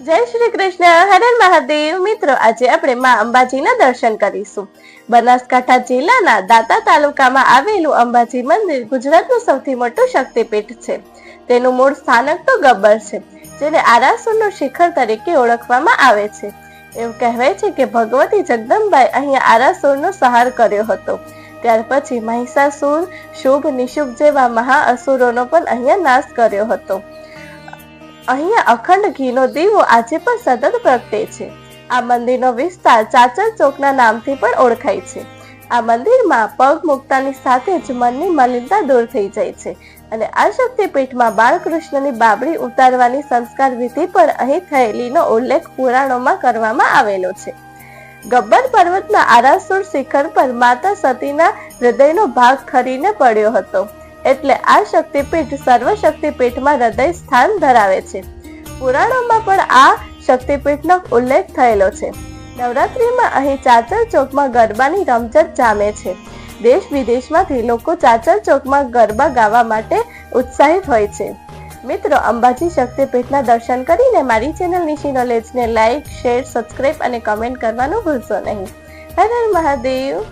જય શ્રી કૃષ્ણ. હરે મહાદેવ. મિત્રો, આજે આપણે માં અંબાજીના દર્શન કરીશું. બનાસકાંઠા જિલ્લાના દાતા તાલુકામાં આવેલું અંબાજી મંદિર ગુજરાતનું સૌથી મોટું શક્તિપીઠ છે. તેનું મૂળ સ્થાનક તો ગબ્બર છે, જેને આરાસુરનું શિખર તરીકે ઓળખવામાં આવે છે. એવું કહેવાય છે કે ભગવતી જગદંબાએ અહીંયા આરાસુરનો સહાર કર્યો હતો. ત્યાર પછી મહિષાસુર, શુભ નિશુભ જેવા મહાઅસુરોનો પણ અહીંયા નાશ કર્યો હતો. અહીંયા અખંડ ઘીનો દીવો આજે પણ સતત પ્રગટે છે. આ મંદિરનો વિસ્તાર ચાચર ચોકના નામથી પણ ઓળખાય છે. આ મંદિરમાં પગ મૂકતાની સાથે જ મનની મલિનતા દૂર થઈ જાય છે અને આ શક્તિપીઠમાં બાળકૃષ્ણની બાબડી ઉતારવાની સંસ્કાર વિધિ પણ અહીં થયેલીનો ઉલ્લેખ પુરાણોમાં કરવામાં આવેલો છે. ગબ્બર પર્વતના આરાસુર શિખર પર માતા સતીના હૃદયનો ભાગ ખરીને પડ્યો હતો. એટલે આ શક્તિપીઠ સર્વ શક્તિપીઠમાં હૃદય સ્થાન ધરાવે છે. પુરાણોમાં પણ આ શક્તિપીઠનો ઉલ્લેખ થયેલો છે. નવરાત્રિમાં અહીં ચાચર ચોકમાં ગરબાની રમઝટ જામે છે. દેશ વિદેશમાંથી લોકો ચાચર ચોકમાં ગરબા ગાવા માટે ઉત્સાહિત હોય છે. મિત્રો, અંબાજી શક્તિપીઠના દર્શન કરીને મારી ચેનલ નિશી નોલેજને લાઈક શેર સબસ્ક્રાઈબ અને કમેન્ટ કરવાનું ભૂલશો નહીં. હર હર મહાદેવ.